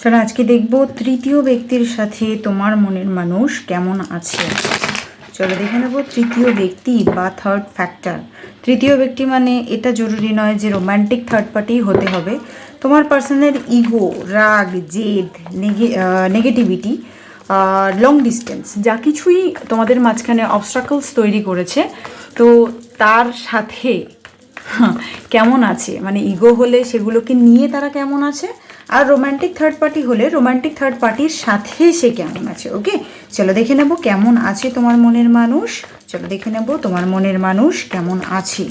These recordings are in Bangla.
চলো আজকে দেখব তৃতীয় ব্যক্তির সাথে তোমার মনের মানুষ কেমন আছে। চলো দেখে নেব তৃতীয় ব্যক্তি বা থার্ড ফ্যাক্টর তৃতীয় ব্যক্তি মানে এটা জরুরি নয় যে রোম্যান্টিক থার্ড পার্টি হতে হবে। তোমার পার্সনের ইগো রাগ, জেদ নেগেটিভিটি লং ডিস্টেন্স যা কিছুই তোমাদের মাঝখানে অবস্ট্রাকলস তৈরি করেছে, তো তার সাথে কেমন আছে? মানে ইগো হলে সেগুলোকে নিয়ে তারা কেমন আছে? আর রোমান্টিক থার্ড পার্টি হলে রোমান্টিক থার্ড পার্টির সাথে সে কেমন আছে? ওকে চলো দেখে নেব কেমন আছে তোমার মনের মানুষ। চলো দেখে নেব তোমার মনের মানুষ কেমন আছে।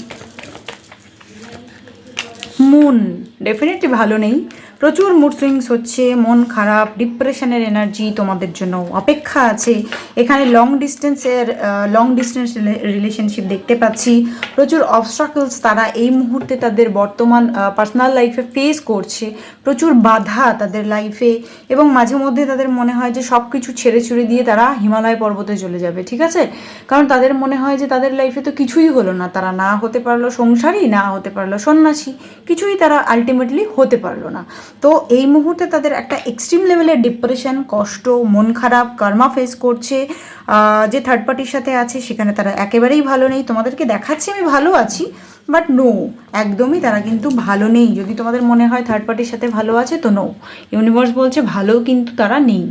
মুন ডেফিনেটলি ভালো নেই। প্রচুর মুড সুইংস হচ্ছে, মন খারাপ ডিপ্রেশনের এনার্জি তোমাদের জন্য অপেক্ষা আছে। এখানে লং ডিস্টেন্সের লং ডিস্টেন্স রিলেশনশিপ দেখতে পাচ্ছি। প্রচুর অবস্ট্রাকলস তারা এই মুহূর্তে তাদের বর্তমান পার্সোনাল লাইফে ফেস করছে। প্রচুর বাধা তাদের লাইফে এবং মাঝে মধ্যে তাদের মনে হয় যে সব কিছু ছেড়ে ছুড়ে দিয়ে তারা হিমালয় পর্বতে চলে যাবে, ঠিক আছে? কারণ তাদের মনে হয় যে তাদের লাইফে তো কিছুই হলো না। তারা না হতে পারল সংসারী না হতে পারল সন্ন্যাসী। কিছুই তারা আলটিমেটলি হতে পারল না। তো এই মুহূর্তে তাদের একটা এক্সট্রিম লেভেলের ডিপ্রেশন কষ্ট, মন খারাপ কর্মা ফেস করছে। যে থার্ড পার্টির সাথে আছে, সেখানে তারা একেবারেই ভালো নেই। তোমাদেরকে দেখাচ্ছি, আমি ভালো আছি বাট নো একদমই তারা কিন্তু ভালো নেই। যদি তোমাদের মনে হয় থার্ড পার্টির সাথে ভালো আছে, তো নো ইউনিভার্স বলছে ভালো কিন্তু তারা নেই।